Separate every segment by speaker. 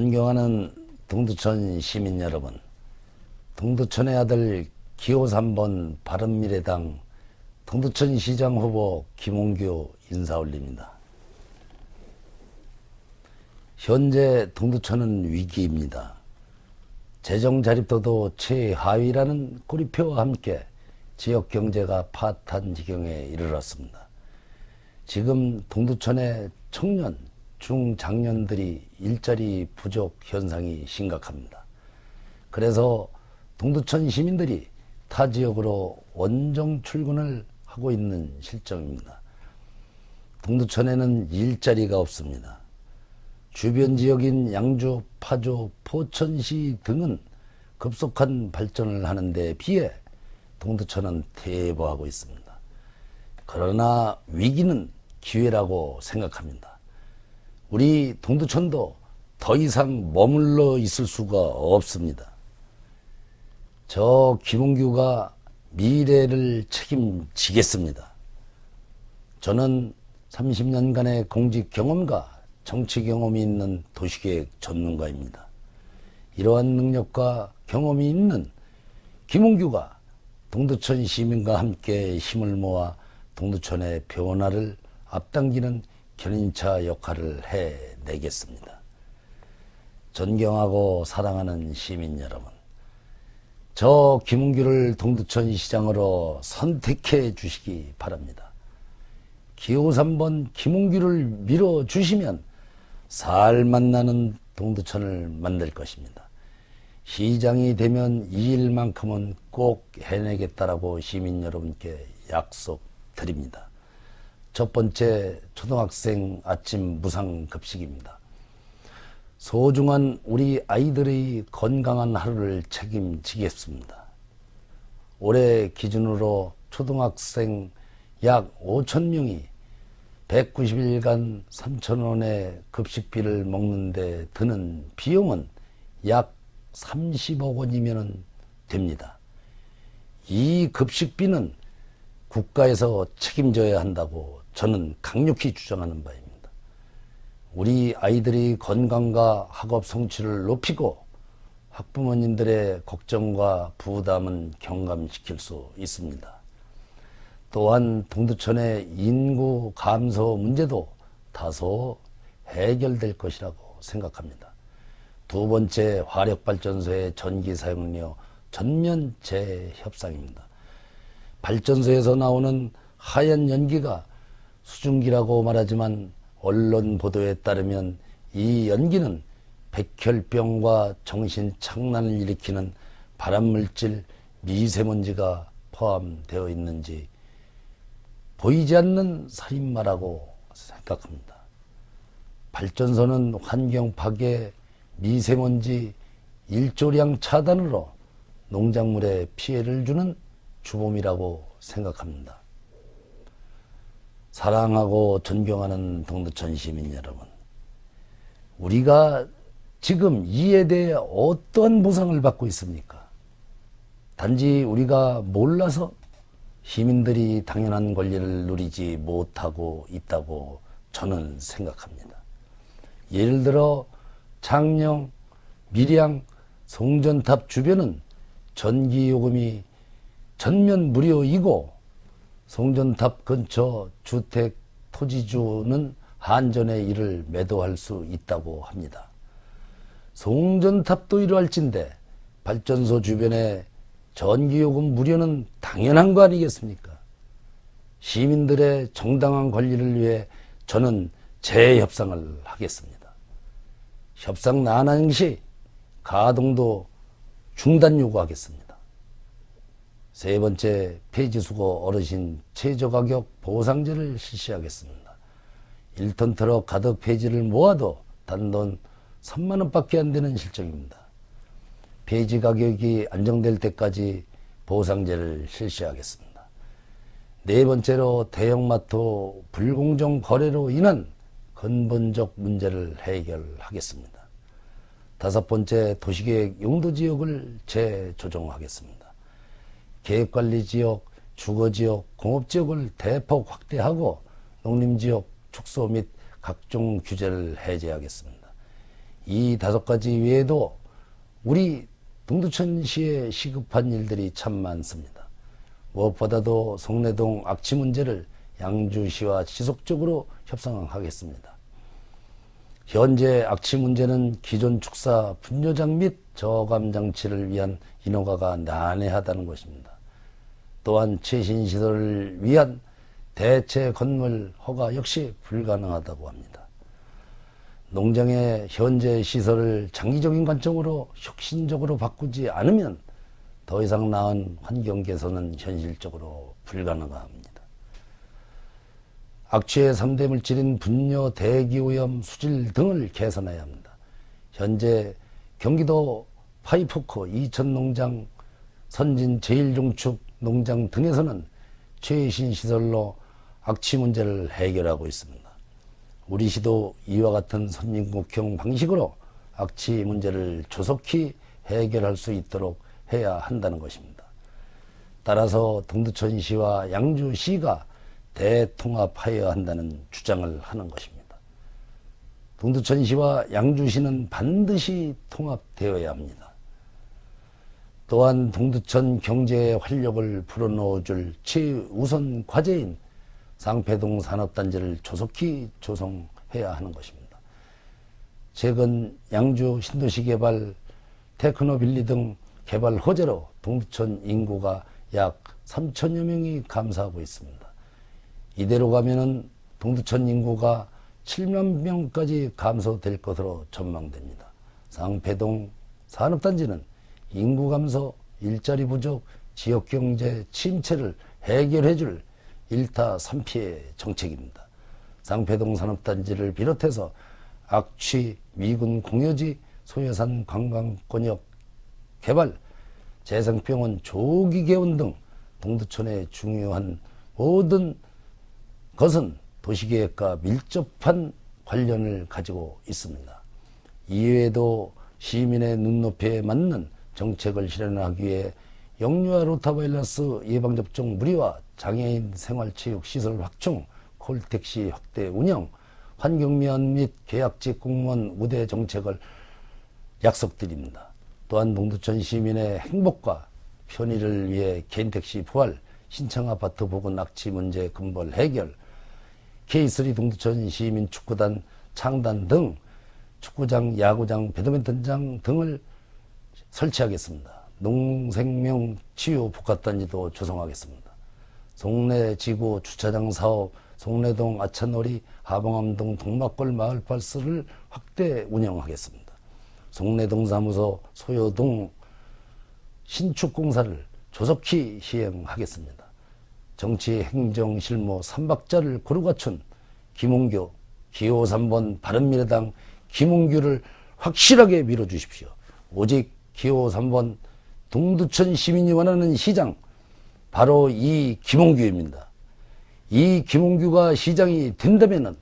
Speaker 1: 존경하는 동두천 시민 여러분, 동두천의 아들 기호 3번 바른미래당 동두천 시장 후보 김홍규 인사 올립니다. 현재 동두천은 위기입니다. 재정 자립도도 최하위라는 꼬리표와 함께 지역 경제가 파탄 지경에 이르렀습니다. 지금 동두천의 청년, 중장년들이 일자리 부족 현상이 심각합니다. 그래서 동두천 시민들이 타 지역으로 원정 출근을 하고 있는 실정입니다. 동두천에는 일자리가 없습니다. 주변 지역인 양주, 파주, 포천시 등은 급속한 발전을 하는 데 비해 동두천은 퇴보하고 있습니다. 그러나 위기는 기회라고 생각합니다. 우리 동두천도 더 이상 머물러 있을 수가 없습니다. 저 김은규가 미래를 책임지겠습니다. 저는 30년간의 공직 경험과 정치 경험이 있는 도시계획 전문가입니다. 이러한 능력과 경험이 있는 김은규가 동두천 시민과 함께 힘을 모아 동두천의 변화를 앞당기는 견인차 역할을 해내겠습니다. 존경하고 사랑하는 시민 여러분, 저 김은규를 동두천 시장으로 선택해 주시기 바랍니다. 기호 3번 김은규를 밀어주시면 살맛 나는 동두천을 만들 것입니다. 시장이 되면 이 일만큼은 꼭 해내겠다라고 시민 여러분께 약속드립니다. 첫 번째 초등학생 아침 무상급식입니다. 소중한 우리 아이들의 건강한 하루를 책임지겠습니다. 올해 기준으로 초등학생 약 5천 명이 190일간 3천 원의 급식비를 먹는데 드는 비용은 약 30억 원이면 됩니다. 이 급식비는 국가에서 책임져야 한다고 저는 강력히 주장하는 바입니다. 우리 아이들의 건강과 학업 성취를 높이고 학부모님들의 걱정과 부담은 경감시킬 수 있습니다. 또한 동두천의 인구 감소 문제도 다소 해결될 것이라고 생각합니다. 두 번째 화력발전소의 전기 사용료 전면 재협상입니다. 발전소에서 나오는 하얀 연기가 수증기라고 말하지만 언론 보도에 따르면 이 연기는 백혈병과 정신 착란을 일으키는 발암물질 미세먼지가 포함되어 있는지 보이지 않는 살인마라고 생각합니다. 발전소는 환경 파괴, 미세먼지, 일조량 차단으로 농작물에 피해를 주는 주범이라고 생각합니다. 사랑하고 존경하는 동두천 시민 여러분, 우리가 지금 이에 대해 어떠한 보상을 받고 있습니까? 단지 우리가 몰라서 시민들이 당연한 권리를 누리지 못하고 있다고 저는 생각합니다. 예를 들어 창녕, 밀양, 송전탑 주변은 전기요금이 전면 무료이고 송전탑 근처 주택 토지주는 한전에 이를 매도할 수 있다고 합니다. 송전탑도 이러할진데 발전소 주변에 전기요금 무료는 당연한 거 아니겠습니까? 시민들의 정당한 권리를 위해 저는 재협상을 하겠습니다. 협상 난항 시 가동도 중단 요구하겠습니다. 세 번째 폐지수거 어르신 최저가격 보상제를 실시하겠습니다. 1톤 트럭 가득 폐지를 모아도 단돈 3만 원밖에 안 되는 실정입니다. 폐지 가격이 안정될 때까지 보상제를 실시하겠습니다. 네 번째로 대형마트 불공정 거래로 인한 근본적 문제를 해결하겠습니다. 다섯 번째 도시계획 용도지역을 재조정하겠습니다. 계획관리 지역, 주거 지역, 공업 지역을 대폭 확대하고 농림 지역 축소 및 각종 규제를 해제하겠습니다. 이 다섯 가지 외에도 우리 동두천시에 시급한 일들이 참 많습니다. 무엇보다도 송내동 악취 문제를 양주시와 지속적으로 협상하겠습니다. 현재 악취 문제는 기존 축사 분뇨장 및 저감 장치를 위한 인허가가 난해하다는 것입니다. 또한 최신 시설을 위한 대체 건물 허가 역시 불가능하다고 합니다. 농장의 현재 시설을 장기적인 관점으로 혁신적으로 바꾸지 않으면 더 이상 나은 환경 개선은 현실적으로 불가능합니다. 악취의 3대 물질인 분뇨, 대기오염, 수질 등을 개선해야 합니다. 현재 경기도 파이포크, 이천농장, 선진 제일종축 농장 등에서는 최신 시설로 악취 문제를 해결하고 있습니다. 우리 시도 이와 같은 선진국형 방식으로 악취 문제를 조속히 해결할 수 있도록 해야 한다는 것입니다. 따라서 동두천시와 양주시가 대통합하여야 한다는 주장을 하는 것입니다. 동두천시와 양주시는 반드시 통합되어야 합니다. 또한 동두천 경제의 활력을 불어넣어줄 최우선 과제인 상패동 산업단지를 조속히 조성해야 하는 것입니다. 최근 양주 신도시 개발, 테크노빌리 등 개발 호재로 동두천 인구가 약 3천여 명이 감사하고 있습니다. 이대로 가면은 동두천 인구가 7만 명까지 감소될 것으로 전망됩니다. 상패동 산업단지는 인구 감소, 일자리 부족, 지역 경제 침체를 해결해 줄 1타 3피의 정책입니다. 상패동 산업단지를 비롯해서 악취, 미군 공여지, 소여산 관광권역 개발, 재생병원 조기 개원 등 동두천의 중요한 모든 것은 도시계획과 밀접한 관련을 가지고 있습니다. 이외에도 시민의 눈높이에 맞는 정책을 실현하기 위해 영유아 로타바이러스 예방접종 무리와 장애인 생활체육시설 확충, 콜택시 확대 운영, 환경미화 및 계약직 공무원 우대 정책을 약속드립니다. 또한 동두천 시민의 행복과 편의를 위해 개인택시 부활, 신청 아파트 보건 낙지 문제 근본 해결, K3 동두천 시민 축구단 창단 등 축구장, 야구장, 배드민턴장 등을 설치하겠습니다. 농생명 치유 복합단지도 조성하겠습니다. 송내 지구 주차장 사업, 송내동 아차놀이, 하봉암동 동막골 마을버스를 확대 운영하겠습니다. 송내동 사무소 소요동 신축 공사를 조속히 시행하겠습니다. 정치 행정 실무 삼박자를 고루 갖춘 김홍규 기호 3번 바른미래당 김홍규를 확실하게 밀어주십시오. 오직 기호 3번 동두천 시민이 원하는 시장 바로 이 김홍규입니다. 이 김홍규가 시장이 된다면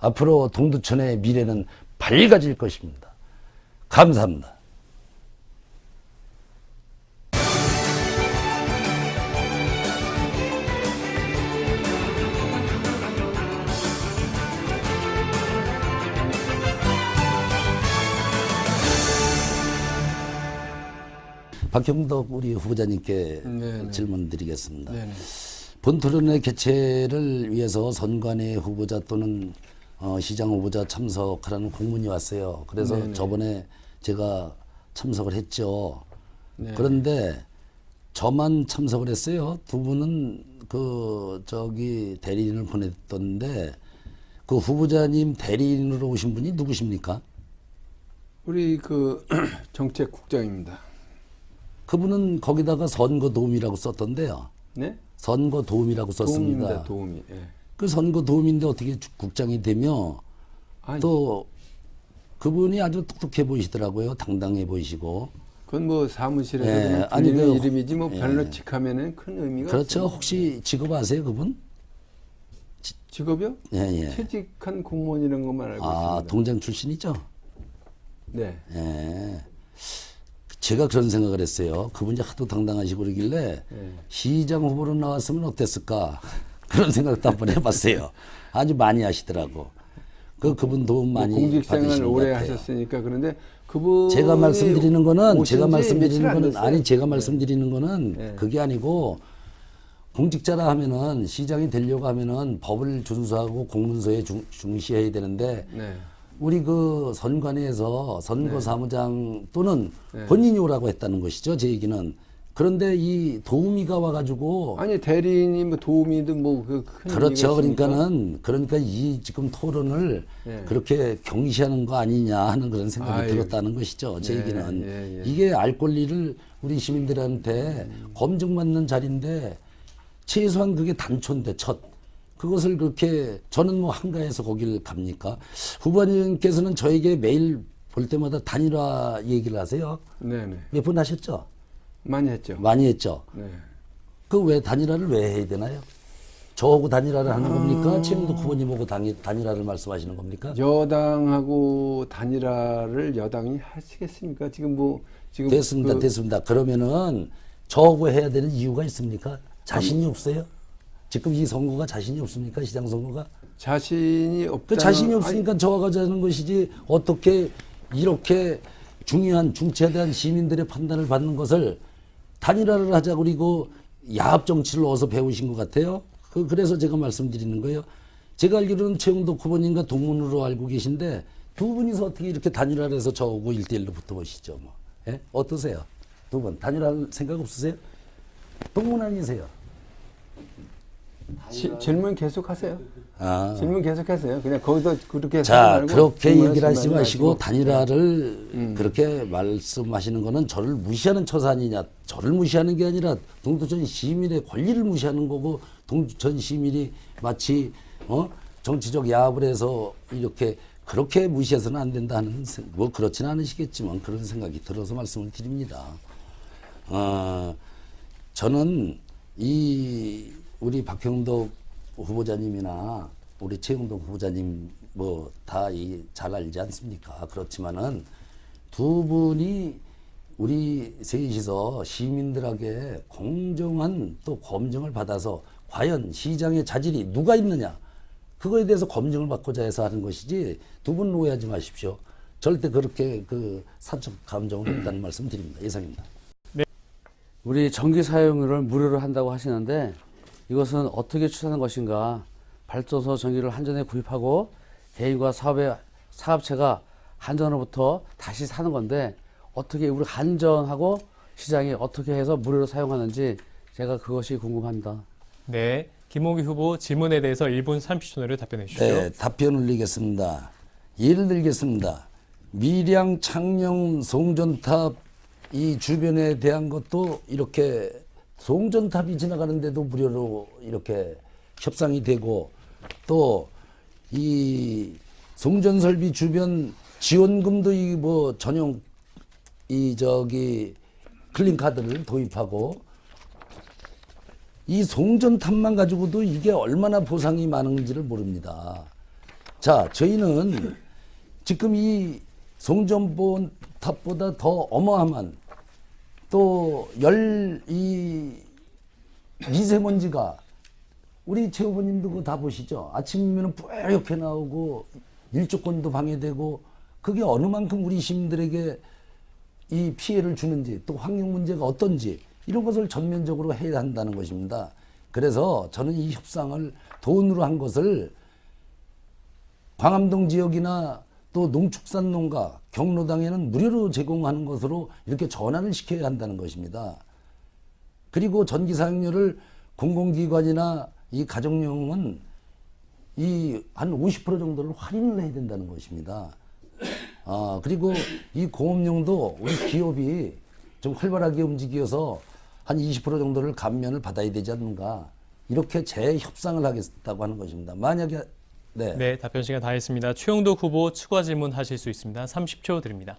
Speaker 1: 앞으로 동두천의 미래는 밝아질 것입니다. 감사합니다. 박형덕 우리 후보자님께
Speaker 2: 네네.
Speaker 1: 질문 드리겠습니다.
Speaker 2: 네네.
Speaker 1: 본토론의 개최를 위해서 선관위 후보자 또는 어, 시장 후보자 참석하라는 공문이 왔어요. 그래서
Speaker 2: 네네.
Speaker 1: 저번에 제가 참석을 했죠.
Speaker 2: 네.
Speaker 1: 그런데 저만 참석을 했어요. 두 분은 그 저기 대리인을 보냈던데 그 후보자님 대리인으로 오신 분이 누구십니까?
Speaker 2: 우리 그 정책국장입니다.
Speaker 1: 그분은 거기다가 선거 도움이라고 썼던데요.
Speaker 2: 네?
Speaker 1: 선거 도움이라고 썼습니다.
Speaker 2: 도움입니다. 도움이. 예.
Speaker 1: 그 선거 도움인데 어떻게 주- 국장이 되며
Speaker 2: 아니,
Speaker 1: 또 그분이 아주 똑똑해 보이시더라고요. 당당해 보이시고.
Speaker 2: 그건 뭐 사무실에서
Speaker 1: 예,
Speaker 2: 그냥
Speaker 1: 아니,
Speaker 2: 불리는
Speaker 1: 그-
Speaker 2: 이름이지 뭐
Speaker 1: 예.
Speaker 2: 별로 칙하면은 큰 의미가
Speaker 1: 그렇죠.
Speaker 2: 없어요.
Speaker 1: 혹시 직업 아세요, 그분?
Speaker 2: 직업이요?
Speaker 1: 예, 예.
Speaker 2: 퇴직한 공무원 이런 것만 알고
Speaker 1: 아,
Speaker 2: 있습니다.
Speaker 1: 동장 출신이죠?
Speaker 2: 네.
Speaker 1: 예. 제가 그런 생각을 했어요. 그분이 하도 당당하시고 그러길래
Speaker 2: 네.
Speaker 1: 시장 후보로 나왔으면 어땠을까 그런 생각도 한번 해봤어요. 아주 많이 하시더라고. 그 그분 도움 많이
Speaker 2: 뭐 공직생활 오래. 하셨으니까 그런데 그분
Speaker 1: 제가 말씀드리는 거는 제가 말씀드리는 거는 아니 제가
Speaker 2: 네.
Speaker 1: 말씀드리는 거는
Speaker 2: 네.
Speaker 1: 그게 아니고 공직자라 하면은 시장이 되려고 하면은 법을 준수하고 공문서에 중, 중시해야 되는데
Speaker 2: 네.
Speaker 1: 우리 그 선관위에서 선거 사무장 또는
Speaker 2: 네.
Speaker 1: 본인이 오라고 했다는 것이죠 제 얘기는 그런데 이 도우미가 와가지고
Speaker 2: 아니 대리인이 뭐 도우미든 뭐그큰
Speaker 1: 그렇죠 그러니까는 그러니까 이 지금 토론을
Speaker 2: 네.
Speaker 1: 그렇게 경시하는 거 아니냐 하는 그런 생각이
Speaker 2: 아유.
Speaker 1: 들었다는 것이죠 제
Speaker 2: 예,
Speaker 1: 얘기는
Speaker 2: 예, 예.
Speaker 1: 이게 알 권리를 우리 시민들한테 검증받는 자리인데 최소한 그게 단초인데 첫 그것을 그렇게 저는 뭐 한가해서 거기를 갑니까? 후보님께서는 저에게 매일 볼 때마다 단일화 얘기를 하세요.
Speaker 2: 네네.
Speaker 1: 몇 번 하셨죠?
Speaker 2: 많이 했죠.
Speaker 1: 많이 했죠?
Speaker 2: 네.
Speaker 1: 그 왜 단일화를 왜 해야 되나요? 저하고 단일화를 하는
Speaker 2: 아.
Speaker 1: 겁니까? 최영도 후보님하고 단일, 단일화를 말씀하시는 겁니까?
Speaker 2: 여당하고 단일화를 여당이 하시겠습니까? 지금 뭐 지금
Speaker 1: 됐습니다
Speaker 2: 그
Speaker 1: 됐습니다. 그러면은 저하고 해야 되는 이유가 있습니까? 자신이 없어요 지금 이 선거가 자신이 없습니까 시장 선거가
Speaker 2: 자신이 없다.
Speaker 1: 그 자신이 없으니까 저하고 하자는 것이지 어떻게 이렇게 중요한 중차대한 시민들의 판단을 받는 것을 단일화를 하자 그리고 야합 정치를 어디서 배우신 것 같아요. 그 그래서 제가 말씀드리는 거예요. 제가 알기로는 최영도 후보님과 동문으로 알고 계신데 두 분이서 어떻게 이렇게 단일화를 해서 저하고 일대일로 붙어보시죠. 뭐. 예? 어떠세요? 두 분 단일화할 생각 없으세요? 동문 아니세요?
Speaker 2: 지- 질문 계속하세요.
Speaker 1: 아.
Speaker 2: 질문 계속하세요. 그냥 거기서 그렇게
Speaker 1: 자, 그렇게 얘기를 하지
Speaker 2: 마시고.
Speaker 1: 단일화를 그렇게 말씀하시는 거는 저를 무시하는 처사 아니냐. 저를 무시하는 게 아니라 동두천 시민의 권리를 무시하는 거고 동두천 시민이 마치 어? 정치적 야합을 해서 이렇게 그렇게 무시해서는 안 된다 하는 생- 뭐 그렇지는 않으시겠지만 그런 생각이 들어서 말씀을 드립니다. 어, 저는 이 우리 박형덕 후보자님이나 우리 최영동 후보자님 뭐다잘 알지 않습니까? 그렇지만은 두 분이 우리 셋이서 시민들에게 공정한 또 검증을 받아서 과연 시장의 자질이 누가 있느냐 그거에 대해서 검증을 받고자 해서 하는 것이지 두 분 오해하지 마십시오. 절대 그렇게 그 사적 감정은 없다는 말씀 드립니다. 예상입니다.
Speaker 3: 우리 전기 사용료를 무료로 한다고 하시는데 이것은 어떻게 추진하는 것인가? 발전소 전기를 한전에 구입하고 개인과 사업의 사업체가 한전으로부터 다시 사는 건데 어떻게 우리 한전하고 시장이 어떻게 해서 무료로 사용하는지 제가 그것이 궁금합니다.
Speaker 4: 네, 김홍기 후보 질문에 대해서 1분 30초 내로 답변해 주시죠.
Speaker 1: 네, 답변 올리겠습니다. 예를 들겠습니다. 밀양, 창녕, 송전탑 이 주변에 대한 것도 이렇게 송전탑이 지나가는데도 무료로 이렇게 협상이 되고 또 이 송전 설비 주변 지원금도 이 뭐 전용 이 저기 클린 카드를 도입하고 이 송전탑만 가지고도 이게 얼마나 보상이 많은지를 모릅니다. 자, 저희는 지금 이 송전탑보다 더 어마어마한 또 열 이 미세먼지가 우리 최 후보님도 그거 다 보시죠. 아침이면 뿌옇게 나오고 일조권도 방해되고 그게 어느 만큼 우리 시민들에게 이 피해를 주는지 또 환경 문제가 어떤지 이런 것을 전면적으로 해야 한다는 것입니다. 그래서 저는 이 협상을 돈으로 한 것을 광암동 지역이나 또 농축산 농가 경로당에는 무료로 제공하는 것으로 이렇게 전환을 시켜야 한다는 것입니다. 그리고 전기 사용료를 공공기관이나 이 가정용은 이 한 50% 정도를 할인을 해야 된다는 것입니다. 아, 그리고 이 공업용도 우리 기업이 좀 활발하게 움직여서 한 20% 정도를 감면을 받아야 되지 않는가. 이렇게 재협상을 하겠다고 하는 것입니다. 만약에, 네.
Speaker 4: 네, 답변 시간 다 했습니다. 최영도 후보 추가 질문 하실 수 있습니다. 30초 드립니다.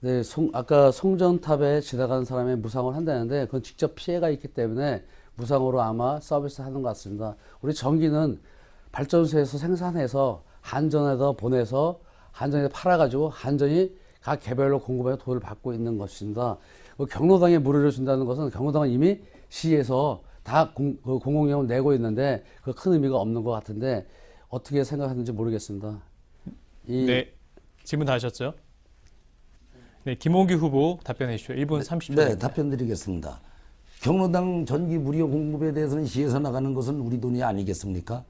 Speaker 3: 네, 송, 아까 송전탑에 지나가는 사람의 무상을 한다는데 그건 직접 피해가 있기 때문에 무상으로 아마 서비스 하는 것 같습니다. 우리 전기는 발전소에서 생산해서 한전에다 보내서 한전에 팔아가지고 한전이 각 개별로 공급해서 돈을 받고 있는 것입니다. 그 경로당에 무료를 준다는 것은 경로당은 이미 시에서 다 공, 그 공공연금 내고 있는데 그 큰 의미가 없는 것 같은데 어떻게 생각하는지 모르겠습니다. 이
Speaker 4: 네. 질문 다 하셨죠? 네, 김홍규 후보 답변해 주시죠. 1분 30초.
Speaker 1: 네, 답변 드리겠습니다. 경로당 전기 무료 공급에 대해서는 시에서 나가는 것은 우리 돈이 아니겠습니까?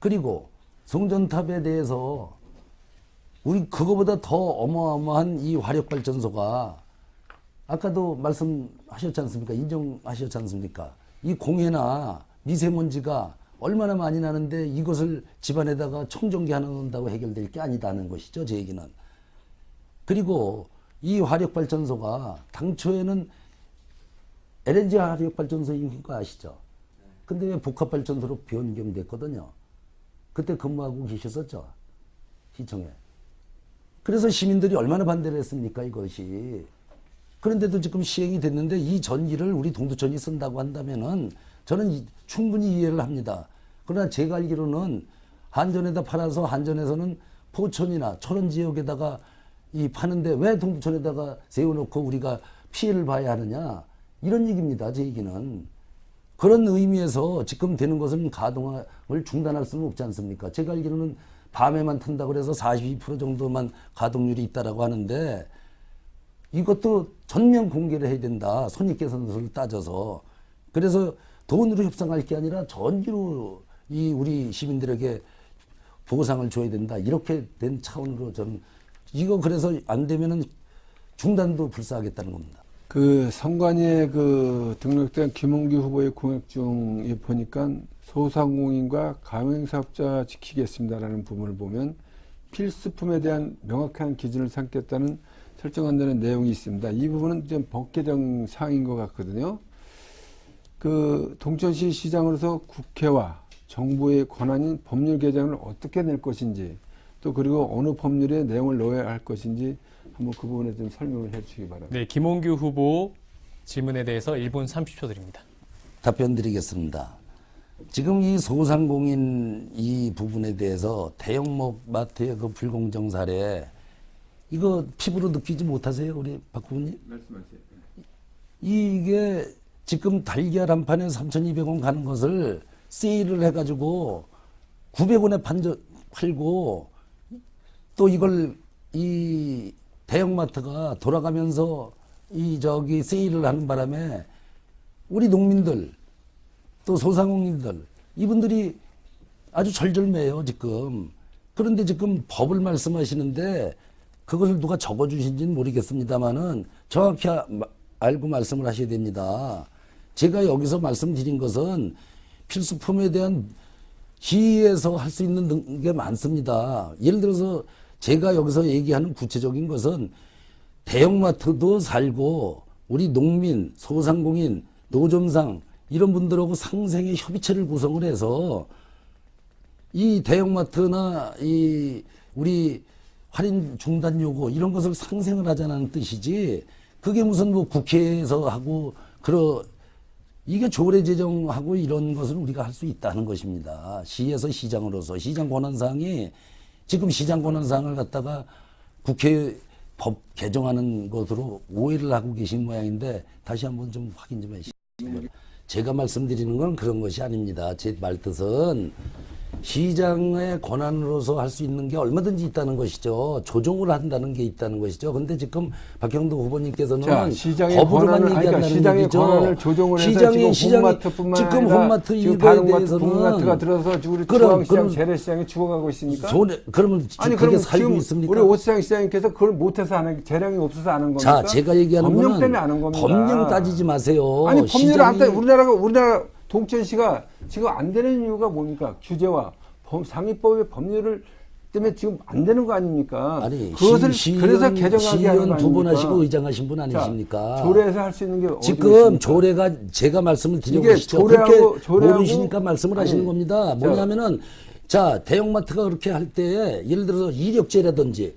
Speaker 1: 그리고 송전탑에 대해서 우리 그거보다 더 어마어마한 이 화력발전소가 아까도 말씀하셨지 않습니까? 인정하셨지 않습니까? 이 공해나 미세먼지가 얼마나 많이 나는데 이것을 집안에다가 청정기 하나 넣는다고 해결될 게 아니다는 것이죠, 제 얘기는. 그리고 이 화력발전소가 당초에는 LNG 화력발전소인 거 아시죠? 근데 왜 복합발전소로 변경됐거든요. 그때 근무하고 계셨었죠? 시청에. 그래서 시민들이 얼마나 반대를 했습니까, 이것이. 그런데도 지금 시행이 됐는데 이 전기를 우리 동두천이 쓴다고 한다면은 저는 이- 충분히 이해를 합니다. 그러나 제가 알기로는 한전에다 팔아서 한전에서는 포천이나 철원 지역에다가 이 파는데 왜 동두천에다가 세워놓고 우리가 피해를 봐야 하느냐 이런 얘기입니다. 제 얘기는 그런 의미에서 지금 되는 것은 가동을 중단할 수는 없지 않습니까? 제가 알기로는 밤에만 탄다고 해서 42% 정도만 가동률이 있다라고 하는데 이것도 전면 공개를 해야 된다. 손익계산서를 따져서. 그래서 돈으로 협상할 게 아니라 전기로 이 우리 시민들에게 보상을 줘야 된다. 이렇게 된 차원으로 저는 이거 그래서 안 되면은 중단도 불사하겠다는 겁니다.
Speaker 2: 그 선관위에 그 등록된 김홍규 후보의 공약 중에 보니까 소상공인과 가맹사업자 지키겠습니다라는 부분을 보면 필수품에 대한 명확한 기준을 삼겠다는 설정한다는 내용이 있습니다. 이 부분은 좀 법개정 사항인 것 같거든요. 그 동천시 시장으로서 국회와 정부의 권한인 법률 개정을 어떻게 낼 것인지 또 그리고 어느 법률에 내용을 넣어야 할 것인지 한번 그 부분에 좀 설명을 해 주시기 바랍니다.
Speaker 4: 네, 김홍규 후보 질문에 대해서 1분 30초 드립니다.
Speaker 1: 답변 드리겠습니다. 지금 이 소상공인 이 부분에 대해서 대형목 마트의 그 불공정 사례 이거 피부로 느끼지 못하세요, 우리 박 후보님?
Speaker 2: 말씀하세요.
Speaker 1: 이게 지금 달걀 한 판에 3,200원 가는 것을 세일을 해가지고 900원에 판저, 팔고 또 이걸 이 대형마트가 돌아가면서 이 저기 세일을 하는 바람에 우리 농민들 또 소상공인들 이분들이 아주 절절매요 지금. 그런데 지금 법을 말씀하시는데 그것을 누가 적어주신지는 모르겠습니다만은 정확히 알고 말씀을 하셔야 됩니다. 제가 여기서 말씀드린 것은 필수품에 대한 시에서 할 수 있는 능- 게 많습니다. 예를 들어서 제가 여기서 얘기하는 구체적인 것은 대형마트도 살고 우리 농민, 소상공인, 노점상 이런 분들하고 상생의 협의체를 구성을 해서 이 대형마트나 이 우리 할인 중단 요구 이런 것을 상생을 하자는 뜻이지 그게 무슨 뭐 국회에서 하고 그러 이게 조례 제정하고 이런 것을 우리가 할 수 있다는 것입니다. 시에서 시장으로서 시장 권한사항이 지금 시장 권한사항을 갖다가 국회 법 개정하는 것으로 오해를 하고 계신 모양인데 다시 한번 좀 확인 좀 해주시죠. 제가 말씀드리는 건 그런 것이 아닙니다. 제 말뜻은 시장의 권한으로서 할 수 있는 게 얼마든지 있다는 것이죠. 조정을 한다는 게 있다는 것이죠. 근데 지금 박형도 후보님께서는
Speaker 2: 자, 시장의
Speaker 1: 법으로만
Speaker 2: 권한을- 아니,
Speaker 1: 얘기한다는
Speaker 2: 그러니까 시장의
Speaker 1: 얘기죠.
Speaker 2: 권한을 조정을 해서
Speaker 1: 시장이
Speaker 2: 지금 홈마트뿐만
Speaker 1: 지금
Speaker 2: 아니라
Speaker 1: 홈마트
Speaker 2: 지금
Speaker 1: 이거에
Speaker 2: 다른 마트,
Speaker 1: 대해서는
Speaker 2: 홈마트가 들어서 우리
Speaker 1: 그럼,
Speaker 2: 중앙시장, 재래시장이 죽어가고 있습니까?
Speaker 1: 손해, 그러면 지금
Speaker 2: 아니
Speaker 1: 그게 살고
Speaker 2: 지금
Speaker 1: 있습니까?
Speaker 2: 우리 오시장 시장님께서 그걸 못해서 하는 재량이 없어서 하는 겁니까?
Speaker 1: 자, 제가 얘기하는
Speaker 2: 법령 때문에 하는 겁니다.
Speaker 1: 법령 따지지 마세요.
Speaker 2: 아니 법률을 안 따. 우리나라가 우리나라 동천시가 지금 안 되는 이유가 뭡니까? 규제와 법, 상위법의 법률을 때문에 지금 안 되는 거 아닙니까?
Speaker 1: 아니
Speaker 2: 그것을
Speaker 1: 시,
Speaker 2: 그래서
Speaker 1: 시의원-
Speaker 2: 개정하게 하는
Speaker 1: 시의원 거두분
Speaker 2: 아닙니까?
Speaker 1: 하시고 의장하신 분
Speaker 2: 자,
Speaker 1: 아니십니까?
Speaker 2: 조례에서 할 수 있는 게
Speaker 1: 지금? 조례가 제가 말씀을 드리고 계시죠.
Speaker 2: 조례하고- 조례하고-
Speaker 1: 모르시니까 말씀을
Speaker 2: 아니,
Speaker 1: 하시는 겁니다.
Speaker 2: 자.
Speaker 1: 뭐냐면은 자 대형마트가 그렇게 할때 예를 들어서 이력제라든지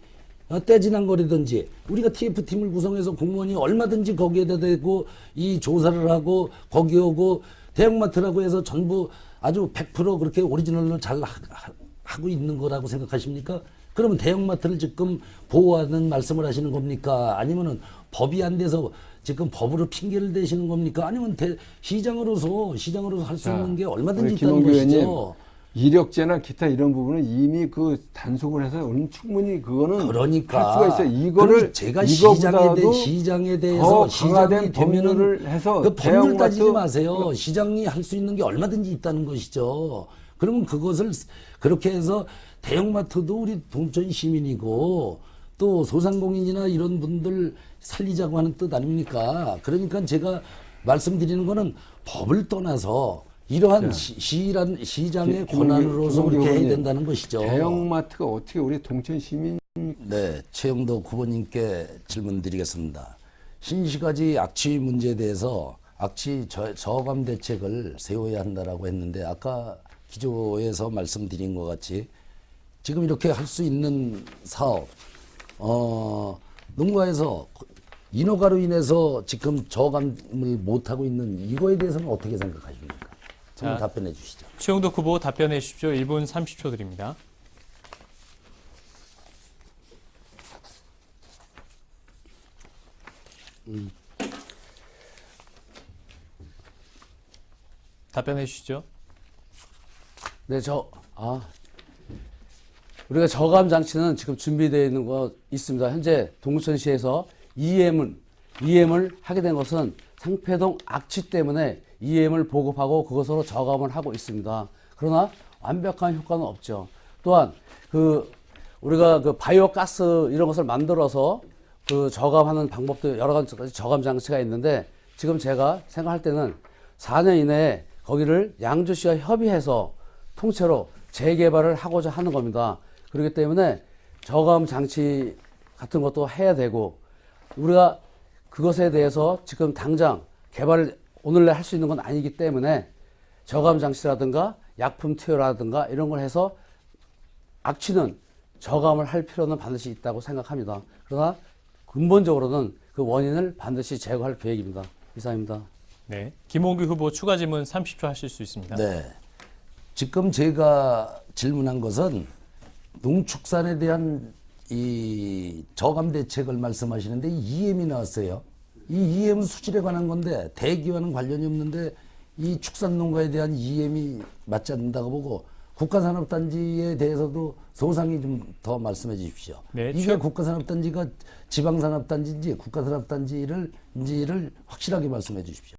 Speaker 1: 어, 떼지난 거라든지 우리가 TF 팀을 구성해서 공무원이 얼마든지 거기에다 대고 이 조사를 하고 거기 오고 대형마트라고 해서 전부 아주 100% 그렇게 오리지널로 잘 하, 하- 하고 있는 거라고 생각하십니까? 그러면 대형마트를 지금 보호하는 말씀을 하시는 겁니까? 아니면은 법이 안 돼서 지금 법으로 핑계를 대시는 겁니까? 아니면 대, 시장으로서 시장으로서 할수
Speaker 2: 자,
Speaker 1: 있는 게 얼마든지 있다는 것이죠.
Speaker 2: 이력제나 기타 이런 부분은 이미 그 단속을 해서 오늘 충분히 그거는
Speaker 1: 그러니까
Speaker 2: 할 수가 있어요. 이거를
Speaker 1: 제가 시장에 대해 시장에
Speaker 2: 더
Speaker 1: 대해서 시장이 되면은
Speaker 2: 해서
Speaker 1: 그 법률 따지지 마세요. 시장이 할 수 있는 게 얼마든지 있다는 것이죠. 그러면 그것을 그렇게 해서 대형마트도 우리 동천 시민이고 또 소상공인이나 이런 분들 살리자고 하는 뜻 아닙니까? 그러니까 제가 말씀드리는 거는 법을 떠나서 이러한 시, 시란, 시장의
Speaker 2: 김-
Speaker 1: 권한으로서 그렇게 해야 된다는 것이죠.
Speaker 2: 대형마트가 어떻게 우리 동천 시민
Speaker 1: 네, 최영도 후보님께 질문 드리겠습니다. 신시가지 악취 문제에 대해서 악취 저, 저감 대책을 세워야 한다라고 했는데 아까 기조에서 말씀드린 것 같이 지금 이렇게 할 수 있는 사업, 어, 농가에서 인허가로 인해서 지금 저감을 못하고 있는 이거에 대해서는 어떻게 생각하십니까? 한번
Speaker 4: 자.
Speaker 1: 답변해 주시죠.
Speaker 4: 최영덕 후보 답변해 주십시오. 1분 30초 드립니다. 답변해 주시죠.
Speaker 3: 네, 저, 아. 우리가 저감 장치는 지금 준비되어 있는 거 있습니다. 현재 동천시에서 EM을, EM을 하게 된 것은 상패동 악취 때문에 EM을 보급하고 그것으로 저감을 하고 있습니다. 그러나 완벽한 효과는 없죠. 또한 그 우리가 그 바이오 가스 이런 것을 만들어서 그 저감하는 방법도 여러 가지 저감 장치가 있는데 지금 제가 생각할 때는 4년 이내에 거기를 양주시와 협의해서 통째로 재개발을 하고자 하는 겁니다. 그렇기 때문에 저감 장치 같은 것도 해야 되고 우리가 그것에 대해서 지금 당장 개발을 오늘날 할 수 있는 건 아니기 때문에 저감 장치라든가 약품 투여라든가 이런 걸 해서 악취는 저감을 할 필요는 반드시 있다고 생각합니다. 그러나 근본적으로는 그 원인을 반드시 제거할 계획입니다. 이상입니다.
Speaker 4: 네. 김홍규 후보 추가 질문 30초 하실 수 있습니다.
Speaker 1: 네. 지금 제가 질문한 것은 농축산에 대한 이 저감 대책을 말씀하시는데 EM이 나왔어요. 이 EM은 수질에 관한 건데 대기와는 관련이 없는데 이 축산농가에 대한 EM이 맞지 않는다고 보고 국가산업단지에 대해서도 소상히 좀 더 말씀해 주십시오.
Speaker 4: 네,
Speaker 1: 이게
Speaker 4: 최-
Speaker 1: 국가산업단지가 지방산업단지인지 국가산업단지를 인지를 확실하게 말씀해 주십시오.